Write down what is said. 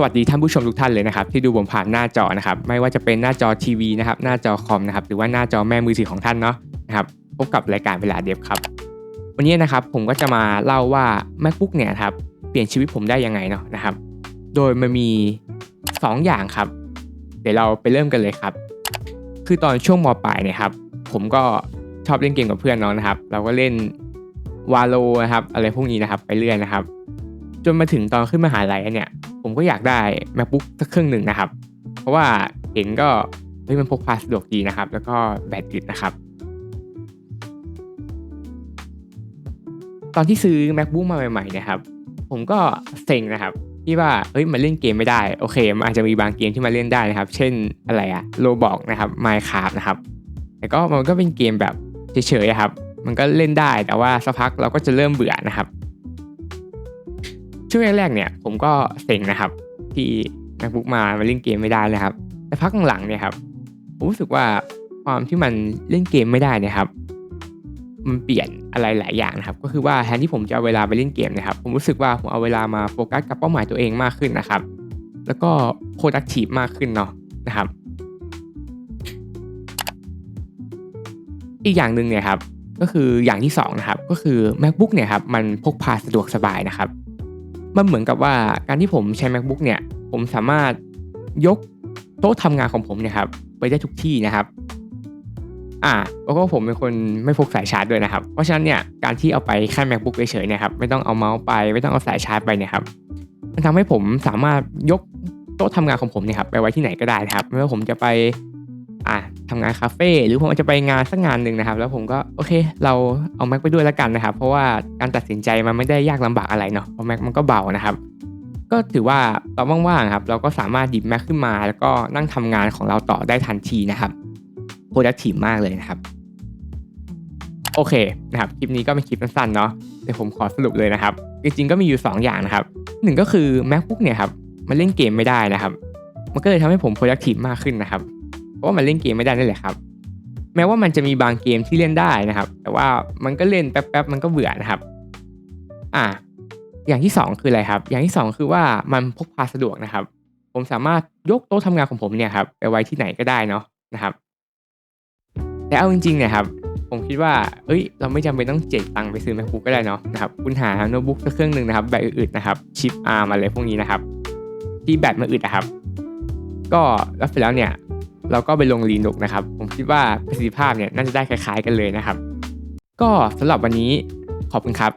สวัสดีท่านผู้ชมทุกท่านเลยนะครับที่ดูผมผ่านหน้าจอนะครับไม่ว่าจะเป็นหน้าจอทีวีนะครับหน้าจอคอมนะครับหรือว่าหน้าจอแม่มือถือของท่านเนาะนะครับพบกับรายการเวลาเดฟครับวันนี้นะครับผมก็จะมาเล่าว่า macbook เนี่ยครับเปลี่ยนชีวิตผมได้ยังไงเนาะนะครับ โดยมันมี 2 อย่างครับ เดี๋ยวเราไปเริ่มกันเลยครับ คือตอนช่วงมปลายเนี่ยครับผมก็ชอบเล่นเกมกับเพื่อนเน้องนะครับ เราก็เล่นวาโลนะครับอะไรพวกนี้นะครับ ไปเรื่อยนะครับ จนมาถึงตอนขึ้นมหาลัยเนี่ย ก็อยากได้ macbook สักเครื่องหนึ่งนะครับ เพราะว่าเห็นก็เฮ้ยมันพกพาสะดวกดีนะครับ แล้วก็แบตอึดนะครับ ตอนที่ซื้อ macbook มาใหม่ๆนี่ยครับ ผมก็เซ็งนะครับที่ว่าเฮ้ยมันเล่นเกมไม่ได้โอเคมันอาจจะมีบางเกมที่มาเล่นได้นะครับ เช่นอะไรอะโลบอกนะครับ Minecraft นะครับแต่ก็มันก็เป็นเกมแบบเฉยๆครับ มันก็เล่นได้แต่ว่าสักพักเราก็จะเริ่มเบื่อนะครับ ช่วงแรกๆเนี่ยผมก็เซ็งนะครับ ที่ macbook มามาเล่นเกมไม่ได้นะครับ แต่พักหลังๆเนี่ยครับผมรู้สึกว่าความที่มันเล่นเกมไม่ได้นะครับ มันเปลี่ยนอะไรหลายอย่างนะครับ ก็คือว่าแทนที่ผมจะเอาเวลาไปเล่นเกมนะครับ ผมรู้สึกว่าผมเอาเวลามาโฟกัสกับเป้าหมายตัวเองมากขึ้นนะครับ แล้วก็ productive มากขึ้นเนาะนะครับ อีกอย่างหนึ่งเนี่ยครับก็คืออย่างที่สองนะครับก็คือ macbook เนี่ยครับมันพกพาสะดวกสบายนะครับ มันเหมือนกับว่าการที่ผมใช้ macbook เนี่ย ผมสามารถยกโต๊ะทำงานของผมเนี่ยครับไปได้ทุกที่นะครับ อ่า แล้วก็ผมเป็นคนไม่พกสายชาร์จด้วยนะครับ เพราะฉะนั้นเนี่ยการที่เอาไปแค่ macbook เฉยๆเนี่ยครับไม่ต้องเอาเมาส์ไปไม่ต้องเอาสายชาร์จไปเนี่ยครับมันทำให้ผมสามารถยกโต๊ะทำงานของผมเนี่ยครับไปไว้ที่ไหนก็ได้นะครับ ไม่ว่าผมจะไป อ่าทำงานคาเฟ่หรือผมอาจจะไปงานสักงานหนึ่งนะครับ แล้วผมก็โอเค เราเอา Mac ไปด้วยแล้วกันนะครับ เพราะว่าการตัดสินใจมันไม่ได้ยากลำบากอะไรเนาะเพราะ Mac มันก็เบานะครับ ก็ถือว่าตอนว่างๆครับ เราก็สามารถหยิบ Mac ขึ้นมา แล้วก็นั่งทำงานของเราต่อได้ทันทีนะครับ productive มากเลยนะครับโอเคนะครับคลิปนี้ก็เป็นคลิปสั้นๆเนาะเดี๋ยวผมขอสรุปเลยนะครับ จริงๆก็มีอยู่ 2 อย่างนะครับหนึ่งก็คือ macbook เนี่ยครับมันเล่นเกมไม่ได้นะครับ มันก็เลยทำให้ผม productive มากขึ้นนะครับ เพราะว่ามันเล่นเกมไม่ได้นั่นแหละครับ แม้ว่ามันจะมีบางเกมที่เล่นได้นะครับ แต่ว่ามันก็เล่นแป๊บๆมันก็เบื่อนะครับ อ่า อย่างที่ 2 คืออะไรครับ อย่างที่ 2 คือว่ามันพกพาสะดวกนะครับ ผมสามารถยกโต๊ะทำงานของผมเนี่ยครับไปไว้ที่ไหนก็ได้เนาะนะครับ แต่เอาจริงๆเนี่ยครับผมคิดว่า เอ้ย เราไม่จำเป็นต้องเจ็บตังค์ไปซื้อ macbook ก็ได้เนาะนะครับ คุณหาโน้ตบุ๊กสักเครื่องหนึ่งนะครับ แบบอึดๆนะครับ ชิปอาร์มอะไรพวกนี้นะครับ ที่แบตมันอึดนะครับ ก็แล้วเสร็จแล้วเนี่ย เราก็ไปลงลีนุกนะครับ ผมคิดว่าประสิทธิภาพเนี่ยน่าจะได้คล้ายๆกันเลยนะครับ ก็สำหรับวันนี้ขอบคุณครับ